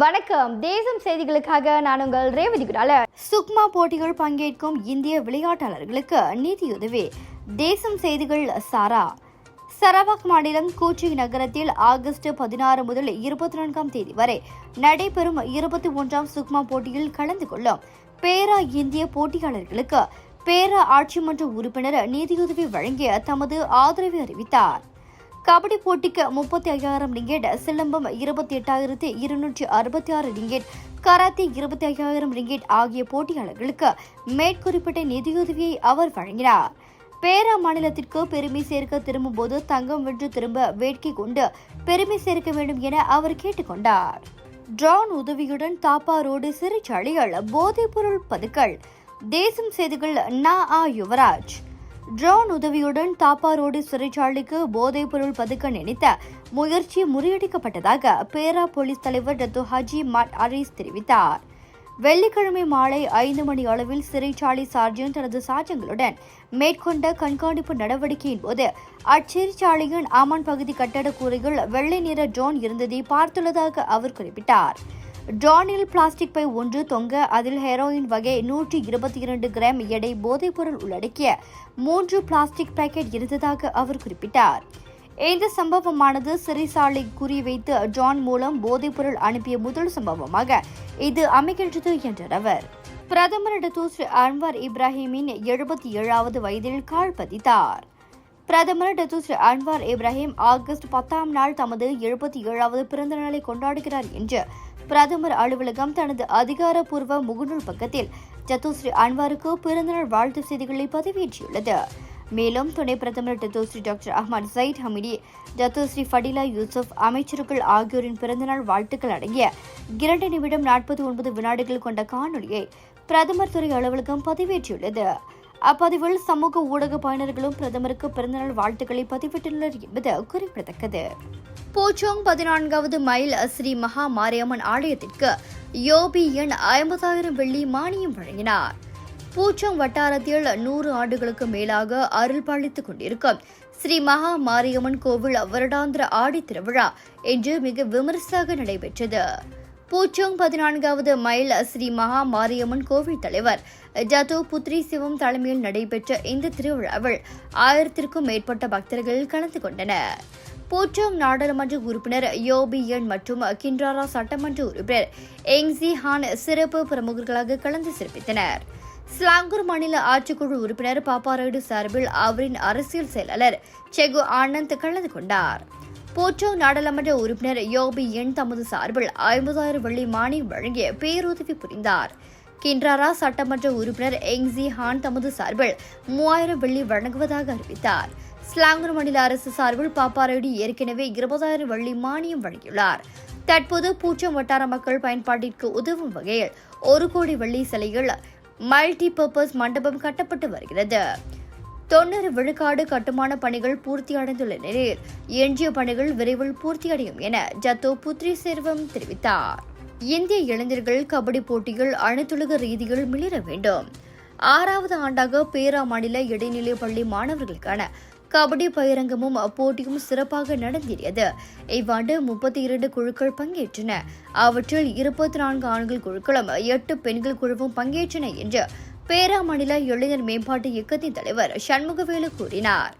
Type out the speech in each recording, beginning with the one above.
வணக்கம். தேசம் செய்திகளுக்காக நான் உங்கள் ரேவதி குடால. சுக்மா போட்டிகள் பங்கேற்கும் இந்திய விளையாட்டாளர்களுக்கு நிதியுதவி. தேசம் செய்திகள் சாரா. சரவாக் மாநிலம் கூச்சி நகரத்தில் ஆகஸ்ட் பதினாறு முதல் இருபத்தி நான்காம் தேதி வரை நடைபெறும் இருபத்தி ஒன்றாம் சுக்மா போட்டியில் கலந்து கொள்ளும் பேரா இந்திய போட்டியாளர்களுக்கு பேரா ஆட்சி மன்ற உறுப்பினர் நிதியுதவி வழங்கிய தமது ஆதரவை அறிவித்தார். கபடி போட்டிக்கு முப்பத்தி ஐயாயிரம் ரிங்கெட் சிலம்பம் இருபத்தி எட்டாயிரத்தி இருநூற்றி அறுபத்தி ஆறு ரிங்கெட் கராத்தே இருபத்தி ஐயாயிரம் ரிங்கெட் ஆகிய போட்டியாளர்களுக்கு மேற்குறிப்பிட்ட நிதியுதவியை அவர் வழங்கினார். பேரா மாநிலத்திற்கு பெருமை சேர்க்க திரும்பும்போது தங்கம் வென்று திரும்ப வேட்கை கொண்டு பெருமை சேர்க்க வேண்டும் என அவர் கேட்டுக்கொண்டார். ட்ரோன் உதவியுடன் தாப்பா ரோடு சிறைச்சாலைகள் போதைப்பொருள் பதுக்கல் தேசம் செய்திகள் நா ஆ யுவராஜ். ட்ரோன் உதவியுடன் தாப்பாரோடு சிறைச்சாலைக்கு போதைப் பொருள் பதுக்க நினைத்த முயற்சி முறியடிக்கப்பட்டதாக பேரா போலீஸ் தலைவர் டத்து ஹஜி மட் அரீஸ் தெரிவித்தார். வெள்ளிக்கிழமை மாலை ஐந்து மணி அளவில் சிறைச்சாலை சார்ஜன் தனது சார்ஜங்களுடன் மேற்கொண்ட கண்காணிப்பு நடவடிக்கையின் போது அச்சிறைச்சாலையின் ஆமான் பகுதி கட்டட கூரையில் வெள்ளை நிற ட்ரோன் இருந்ததை பார்த்துள்ளதாக அவர் குறிப்பிட்டார். ஜானில் பிளாஸ்டிக் பை ஒன்று தொங்க அதில் ஹெரோயின் வகை நூற்றி இருபத்தி இரண்டு கிராம் எடை போதைப்பொருள் உள்ளடக்கிய மூன்று பிளாஸ்டிக் பேக்கெட் இருந்ததாக அவர் குறிப்பிட்டார். இந்த சம்பவமானது சிறைசாலை குறிவைத்து ஜான் மூலம் போதைப்பொருள் அனுப்பிய முதல் சம்பவமாக இது அமைகின்றது என்றார் அவர். பிரதமர் டூஸ் அன்வார் இப்ராஹிமின் எழுபத்தி ஏழாவது வயதில் கால் பதித்தார். பிரதமர் டத்துஸ்ரீ அன்வார் இப்ராஹிம் ஆகஸ்ட் பத்தாம் நாள் தமது எழுபத்தி ஏழாவது பிறந்த நாளை கொண்டாடுகிறார் என்று பிரதமர் அலுவலகம் தனது அதிகாரப்பூர்வ முகநூல் பக்கத்தில் ஜத்தோஸ்ரீ அன்வாருக்கு பிறந்தநாள் வாழ்த்து செய்திகளை பதிவேற்றியுள்ளது. மேலும் துணை பிரதமர் Datuk Seri doctor Ahmad Zahid Hamidi Datuk Seri Fadillah Yusof அமைச்சர்கள் ஆகியோரின் பிறந்தநாள் வாழ்த்துக்கள் அடங்கிய இரண்டு நிமிடம் நாற்பத்தி ஒன்பது வினாடிகள் கொண்ட காணொலியை பிரதமர் துறை அலுவலகம் பதிவேற்றியுள்ளது. அப்பதிவில் சமூக ஊடக பயனர்களும் பிரதமருக்கு பிறந்தநாள் வாழ்த்துக்களை பதிவிட்டுள்ளனர் என்பது குறிப்பிடத்தக்கது. போச்சோங் பதினான்காவது மைல் ஸ்ரீ மகா மாரியம்மன் ஆலயத்திற்கு யோபி எண் ஐம்பதாயிரம் வெள்ளி மானியம் வழங்கினார். பூச்சோங் வட்டாரத்தில் நூறு ஆண்டுகளுக்கு மேலாக அருள் பாலித்துக் கொண்டிருக்கும் ஸ்ரீ மகா மாரியம்மன் கோவில் வருடாந்திர ஆடி திருவிழா இன்று மிக விமரிசையாக நடைபெற்றது. பூச்சோங் பதினான்காவது மைல் ஸ்ரீ மகா மாரியம்மன் கோவில் தலைவர் ஜதோ புத்ரி சிவம் தலைமையில் நடைபெற்ற இந்த திருவிழாவில் ஆயிரத்திற்கும் மேற்பட்ட பக்தர்கள் கலந்து கொண்டனர். பூச்சோங் நாடாளுமன்ற உறுப்பினர் யோபியன் மற்றும் கின்றாரா சட்டமன்ற உறுப்பினர் எங்ஸி ஹான் சிறப்பு பிரமுகர்களாக கலந்து சிறப்பித்தனர். ஸ்லாங்கூர் மாநில ஆட்சிக்குழு உறுப்பினர் பாப்பாராயுடு சார்பில் அவரின் அரசியல் செயலாளர் செகு ஆனந்த் கலந்து கொண்டார். போச்சோ நாடாளுமன்ற உறுப்பினர் யோபி என் தமது சார்பில் ஐம்பதாயிரம் வெள்ளி மானியம் வழங்கிய பேருதவி புரிந்தார். கின்றாரா சட்டமன்ற உறுப்பினர் எங்ஸி ஹான் தமது சார்பில் மூவாயிரம் வெள்ளி வழங்குவதாக அறிவித்தார். ஸ்லாங்கூர் மாநில அரசு சார்பில் பாப்பாராயுடு ஏற்கனவே இருபதாயிரம் வெள்ளி மானியம் வழங்கியுள்ளார். தற்போது பூச்சம் வட்டார மக்கள் பயன்பாட்டிற்கு உதவும் வகையில் ஒரு கோடி வெள்ளி சிலைகள் மல்டி பர்பஸ் மண்டபம் கட்டப்பட்டு வருகிறது. தொண்ணூறு விழுக்காடு கட்டுமான பணிகள் பூர்த்தியடைந்துள்ள நிலையில் எஞ்சிய பணிகள் விரைவில் பூர்த்தியடையும் என ஜத்தோ புத்ரி செல்வம் தெரிவித்தார். இந்திய இளைஞர்கள் கபடி போட்டியில் அனைத்துலக ரீதியில் மிளிர வேண்டும். ஆறாவது ஆண்டாக பேரா மாநில இடைநிலை பள்ளி மாணவர்களுக்கான கபடி பயிரங்கமும் போட்டியும் சிறப்பாக நடந்தேறியது. இவ்வாண்டு முப்பத்தி இரண்டு குழுக்கள் பங்கேற்றன. அவற்றில் இருபத்தி நான்கு ஆண்கள் குழுக்களும் எட்டு பெண்கள் குழுவும் பங்கேற்றன என்று பேராமாநில இளைஞர் மேம்பாட்டு இயக்கத்தின் தலைவர் சண்முகவேலு கூறினார்.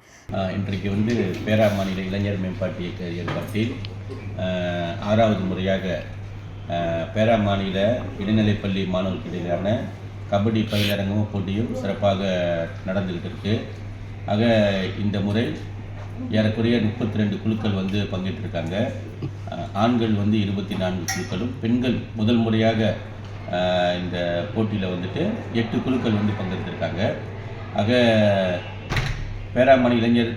இன்றைக்கு வந்து பேரா மாநில இளைஞர் மேம்பாட்டு இயக்க ஏற்பாட்டில் ஆறாவது முறையாக பேராமாநில பேரா மாநில இடைநிலைப்பள்ளி மாணவர்களுக்கு இடையிலான கபடி பயிலரங்கம் போட்டியும் சிறப்பாக நடந்துகிட்டு இருக்கு ஆக இந்த முறை ஏறக்குறைய முப்பத்தி ரெண்டு குழுக்கள் வந்து பங்கேற்றிருக்காங்க. ஆண்கள் வந்து இருபத்தி நான்கு குழுக்களும் பெண்கள் முதல் முறையாக இந்த போட்டியில் வந்துட்டு எட்டு குழுக்கள் வந்து பங்கெடுத்திருக்காங்க. ஆக பேராமணி இளைஞர்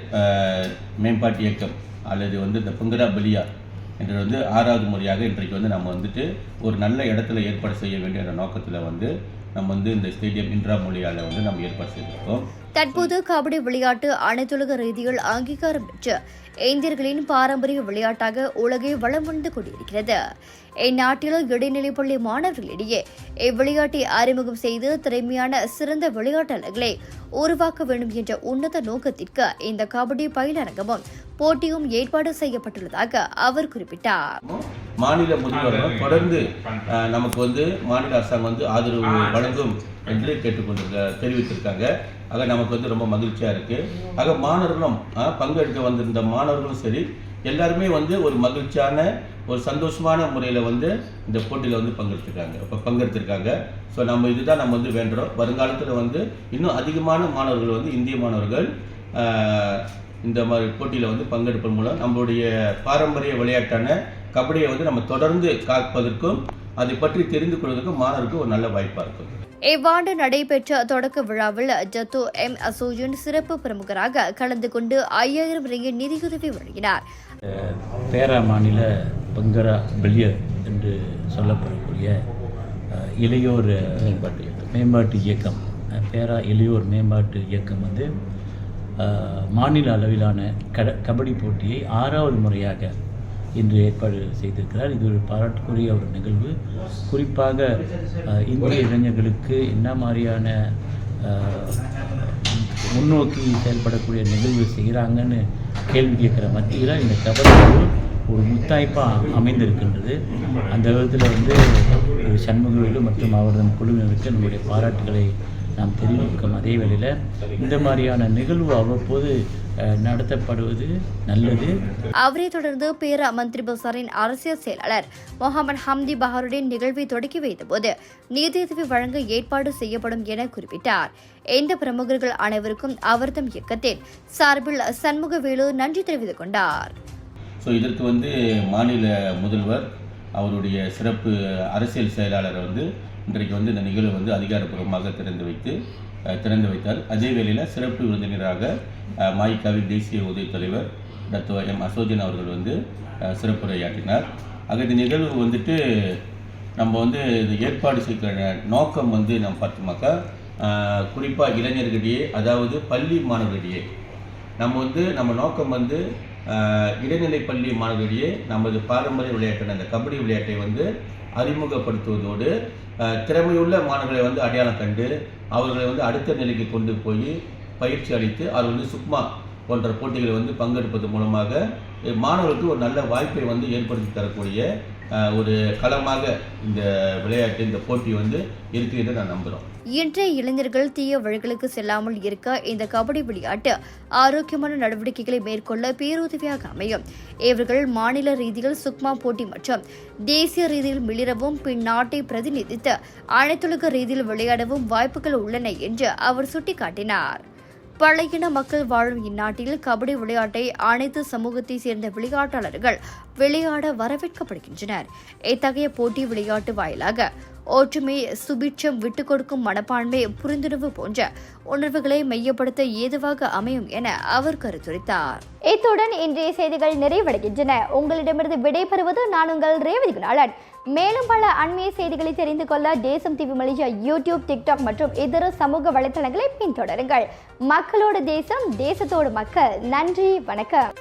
மேம்பாட்டு இயக்கம் அல்லது வந்து இந்த புங்கரா பலியா என்று வந்து ஆறாவது முறையாக இன்றைக்கு வந்து நம்ம வந்துட்டு ஒரு நல்ல இடத்துல ஏற்பாடு செய்ய வேண்டிய நோக்கத்தில் வந்து நம்ம வந்து இந்த ஸ்டேடியம் இன்றா மொழியால் வந்து நம்ம ஏற்பாடு செய்திருக்கோம். தற்போது கபடி விளையாட்டு அனைத்துலக ரீதியில் அங்கீகாரம் பெற்ற இந்தியர்களின் பாரம்பரிய விளையாட்டாக உலகை வளம் வந்து கொண்டிருக்கிறது. இந்நாட்டில் இடைநிலைப்பள்ளி மாணவர்களிடையே இவ்விளையாட்டை அறிமுகம் செய்து திறமையான சிறந்த விளையாட்டாளர்களை உருவாக்க வேண்டும் என்ற உன்னத நோக்கத்திற்கு இந்த கபடி பயிலரங்கமும் போட்டியும் ஏற்பாடு செய்யப்பட்டுள்ளதாக அவர் குறிப்பிட்டார். மாநில முதல்வர்களும் தொடர்ந்து நமக்கு வந்து மாநில அரசாங்கம் வந்து ஆதரவு வழங்கும் என்று கேட்டுக்கொண்டிருக்க தெரிவித்திருக்காங்க. ஆக நமக்கு வந்து ரொம்ப மகிழ்ச்சியாக இருக்குது ஆக மாணவர்களும் பங்கெடுக்க வந்திருந்த மாணவர்களும் சரி எல்லாருமே வந்து ஒரு மகிழ்ச்சியான ஒரு சந்தோஷமான முறையில் வந்து இந்த போட்டியில் வந்து பங்கெடுத்துருக்காங்க. இப்போ பங்கெடுத்திருக்காங்க. ஸோ நம்ம இதுதான் நம்ம வந்து வேண்டுறோம். வருங்காலத்தில் வந்து இன்னும் அதிகமான மாணவர்கள் வந்து இந்திய மாணவர்கள் இந்த மாதிரி போட்டியில் வந்து பங்கெடுப்பதன் மூலம் நம்மளுடைய பாரம்பரிய விளையாட்டான கபடியை வந்து நம்ம தொடர்ந்து காப்பதற்கும் அதை பற்றி தெரிந்து கொள்வதற்கும் மாணவருக்கு ஒரு நல்ல வாய்ப்பாக இருக்கும். இவ்வாண்டு நடைபெற்ற தொடக்க விழாவில் ஜத்து எம் அசோஜன் சிறப்பு பிரமுகராக கலந்து கொண்டு ஐயாயிரம் ரிங்கிட் நிதியுதவி வழங்கினார். பேரா மாநில பங்கரா பெல்லியர் என்று சொல்லப்படக்கூடிய இளையோர் மேம்பாட்டு இயக்கம். மேம்பாட்டு இயக்கம். பேரா இளையோர் மேம்பாட்டு இயக்கம் வந்து மாநில அளவிலான கட கபடி போட்டியை ஆறாவது முறையாக இன்று ஏற்பாடு செய்திருக்கிறார். இது ஒரு பாராட்டுக்குரிய ஒரு நிகழ்வு. குறிப்பாக இந்திய இளைஞர்களுக்கு என்ன மாதிரியான முன்னோக்கி செயல்படக்கூடிய நிகழ்வு செய்கிறாங்கன்னு கேள்வி கேட்குற மத்தியில் இந்த கபடி ஒரு முத்தாய்ப்பாக அமைந்திருக்கின்றது. அந்த விதத்தில் வந்து சண்முகவேலு மற்றும் அவரது குழுவினருக்கு நம்முடைய பாராட்டுகளை நாம் தெரிவிக்கும் அதே வேளையில் இந்த மாதிரியான நிகழ்வு அவ்வப்போது நடத்தப்படுவது நல்லது. அவரை தொடர்ந்து பேர மந்திரி பசாரின் அரசியல் செயலாளர் முகமது ஹம்தி பஹருடன் நிகழ்வை தொடக்கி வைத்தபோது நிதியுதவி வழங்க ஏற்பாடு செய்யப்படும் என குறிப்பிட்டார். இந்த பிரமுகர்கள் அனைவருக்கும் அவர்தம் இயக்கத்தின் சார்பில் சண்முகவேலு நன்றி தெரிவித்துக் கொண்டார். ஸோ இதற்கு வந்து மாநில முதல்வர் அவருடைய சிறப்பு அரசியல் செயலாளரை வந்து இன்றைக்கு வந்து இந்த நிகழ்வு வந்து அதிகாரப்பூர்வமாக திறந்து வைத்து திறந்து வைத்தார். அதே வேளையில் சிறப்பு விருந்தினராக மாய்காவின் தேசிய உதவித் தலைவர் டாக்டர் எம் அசோஜன் அவர்கள் வந்து சிறப்புரையாற்றினார். ஆக இந்த நிகழ்வு வந்துட்டு நம்ம வந்து இது ஏற்பாடு செய்கிற நோக்கம் வந்து நம்ம பார்த்தோமாக்கா குறிப்பாக இளைஞர்களிடையே அதாவது பள்ளி மாணவர்களிடையே நம்ம வந்து நம்ம நோக்கம் வந்து இடைநிலைப்பள்ளி இடைநிலை பள்ளி மாணவர்களிடையே நமது பாரம்பரிய விளையாட்டான அந்த கபடி விளையாட்டை வந்து அறிமுகப்படுத்துவதோடு திறமையுள்ள மாணவர்களை வந்து அடையாளம் கண்டு அவர்களை வந்து அடுத்த நிலைக்கு கொண்டு போய் பயிற்சி அளித்து அவர் வந்து சுக்மா போன்ற போட்டிகளை வந்து பங்கெடுப்பது மூலமாக மாணவர்களுக்கு ஒரு நல்ல வாய்ப்பை வந்து ஏற்படுத்தி தரக்கூடிய ஒரு களமாக இந்த விளையாட்டு இந்த போட்டி வந்து இருக்கு என்று நான் நம்புகிறோம் இன்றைய இளைஞர்கள் தீய வழிகளுக்கு செல்லாமல் இருக்க இந்த கபடி விளையாட்டு ஆரோக்கியமான நடவடிக்கைகளை மேற்கொள்ள பேருதவியாக அமையும். இவர்கள் மாநில ரீதியில் சுக்மா போட்டி மற்றும் தேசிய ரீதியில் மிளிரவும் பின் நாட்டை பிரதிநிதித்து அனைத்துலக ரீதியில் விளையாடவும் வாய்ப்புகள் உள்ளன என்று அவர் சுட்டிக்காட்டினார். பழையின மக்கள் வாழும் இந்நாட்டில் கபடி விளையாட்டை அனைத்து சமூகத்தை சேர்ந்த விளையாட்டாளர்கள் விளையாட வரவேற்கப்படுகின்றனர். இத்தகைய போட்டி விளையாட்டு வாயிலாக ஒற்றுமை சுபிட்சம் விட்டுக் கொடுக்கும் மனப்பான்மை புரிந்துணர்வு போன்ற உணர்வுகளை மையப்படுத்த ஏதுவாக அமையும் என அவர் கருத்துரைத்தார். இத்துடன் இன்றைய செய்திகள் நிறைவடைகின்றன. உங்களிடமிருந்து விடைபெறுவது நான் உங்கள் ரேவதி குணாளன். மேலும் பல அண்மைய செய்திகளை தெரிந்து கொள்ள தேசம் டிவி மலேசியா யூடியூப் டிக்டாக் மற்றும் இதர சமூக வலைத்தளங்களை பின்தொடருங்கள். மக்களோடு தேசம் தேசத்தோடு மக்கள். நன்றி வணக்கம்.